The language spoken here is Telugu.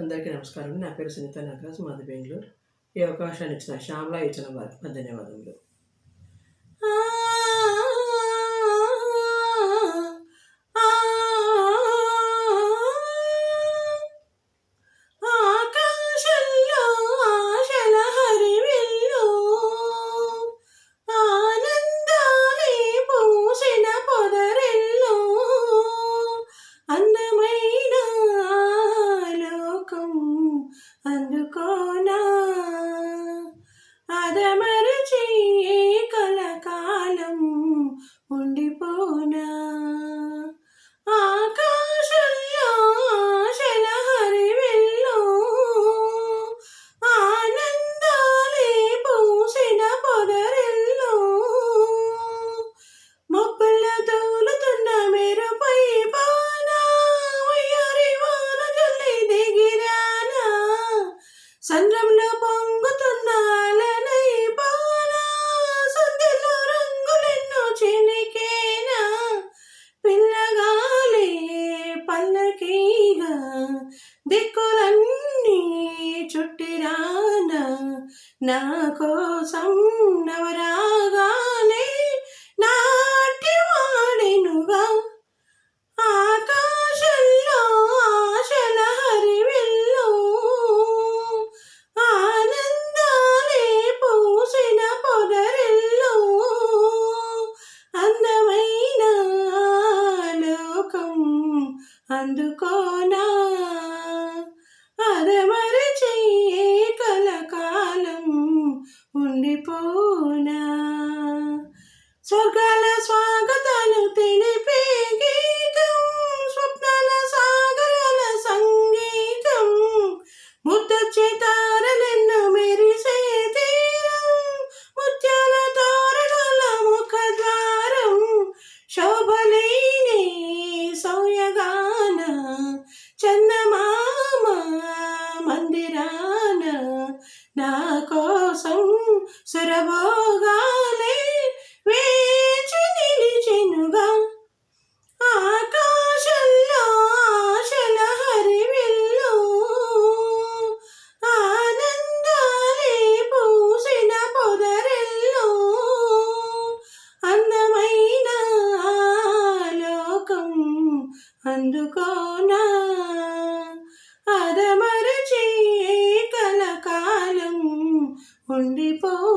అందరికీ నమస్కారం. నా పేరు సునీత నాగరాజ్ మాది బెంగళూరు. ఈ అవకాశాన్ని ఇచ్చిన శ్యామలా ఇచ్చిన వారికి ధన్యవాదములు ఆకాశంలో ఆశల హరివిల్లు ఆనందాలే పూసిన పొదరిల్లు అందమైన లోకం అందుకోనా? అదమరచి ఉండిపోనా ఆకాశంలో ఆశల హరివిల్లు ఆనందాలే పూసిన పొదరిల్లు మొబ్బల తోలుతున్న మెరుపై బానా వయ్యారి వాన జల్లి దిగిరానా సంద్రంలో పొంగుతున్న సంధ్యలో రంగులెన్నో చెనికేనా? పిల్లగాలే పల్లకీగా దిక్కులన్నీ చుట్టిరానా? నా కోసం నవరాగా నాట్యమాడినుగా ఆకాశంలో ఆశల హరివిల్లు ఆనందాలే పూసిన పొదరిల్లు అందమైన లోకం అందుకోనా? అరమరచి కలకాలం ఉండిపోనా? స్వర్గాల స్వాగతాలు తెలిపే గీతం స్వప్నాల సాగరాల సంగీతం ముద్ద తారలెన్నో మెరిసే తీరం ముత్యాల తోరణాల ముఖద్వారం శోభలే నా కోసం సురభోగాలే వేచి నిలిచెనుగా. ఆకాశంలో ఆశల హరివిల్లు ఆనందాలే పూసిన పొదరెల్లు. అందమైన లోకం అందుకోనా? ఉండిపోనా